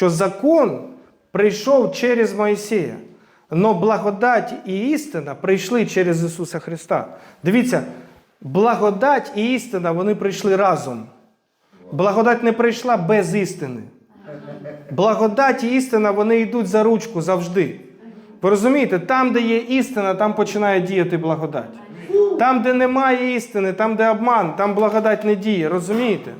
що закон прийшов через Моїсея, але благодать і істина прийшли через Ісуса Христа. Дивіться, благодать і істина вони прийшли разом. Благодать не прийшла без істини. Благодать і істина вони йдуть за ручку завжди. Ви розумієте, там, де є істина, там починає діяти благодать. Там, де немає істини, там, де обман, там благодать не діє. Розумієте?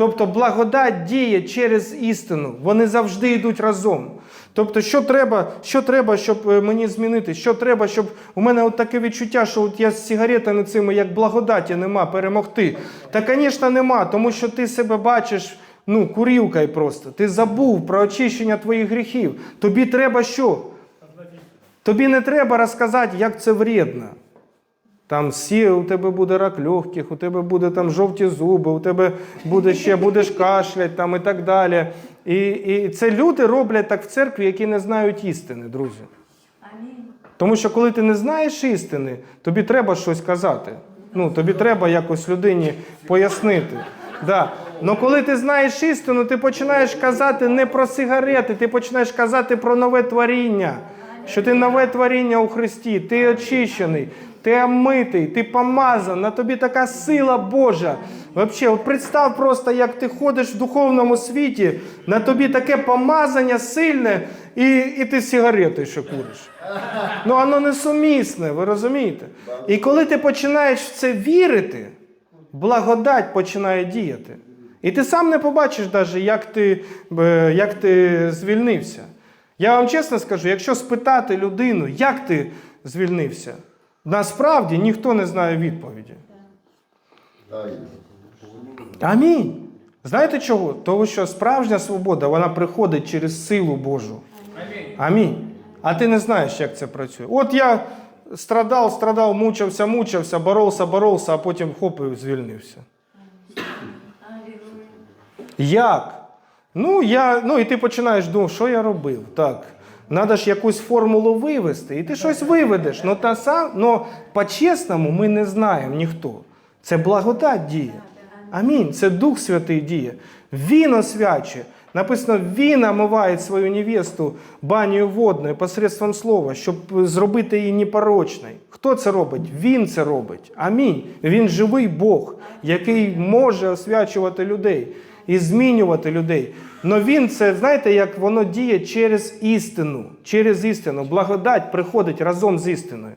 Тобто благодать діє через істину. Вони завжди йдуть разом. Тобто, що треба, що треба, щоб е, мені змінити? Що треба, щоб у мене от таке відчуття, що от я з сигаретами цими, як благодаті нема, перемогти. Та, звісно, нема, тому що ти себе бачиш ну, курілкою просто. Ти забув про очищення твоїх гріхів. Тобі треба що? Тобі не треба розказати, як це вредно. Там всі, у тебе буде рак легких, у тебе буде там жовті зуби, у тебе буде ще будеш кашлять там і так далі. І, і це люди роблять так в церкві, які не знають істини, друзі. Тому що коли ти не знаєш істини, тобі треба щось казати. Ну, тобі треба якось людині пояснити. Да. Но коли ти знаєш істину, ти починаєш казати не про сигарети, ти починаєш казати про нове творіння. Що ти нове творіння у Христі, ти очищений, ти омитий, ти помазан, на тобі така сила Божа. Вообще, от представ просто, як ти ходиш в духовному світі, на тобі таке помазання сильне, і, і ти сигарети ще куриш. Ну, воно несумісне, ви розумієте? І коли ти починаєш в це вірити, благодать починає діяти. І ти сам не побачиш, навіть, як ти, е, як ти звільнився. Я вам чесно скажу, якщо спитати людину, як ти звільнився, насправді ніхто не знає відповіді. Амінь. Знаєте чого? Тому що справжня свобода вона приходить через силу Божу. Амінь. А ти не знаєш, як це працює. От я страдав, страдав, мучився, мучився, боровся, боровся, а потім хоп і звільнився. Як? Ну, я, ну і ти починаєш думати, що я робив? Так. Треба ж якусь формулу вивести, і ти щось виведеш. Ну, та сам, ну, по-чесному ми не знаємо ніхто. Це благодать діє. Амінь. Це Дух Святий діє. Він освячує. Написано, він омиває свою невесту банію водною посредством слова, щоб зробити її непорочною. Хто це робить? Він це робить. Амінь. Він живий Бог, який може освячувати людей і змінювати людей. Но він це, знаєте, як воно діє через істину. Через істину. Благодать приходить разом з істиною.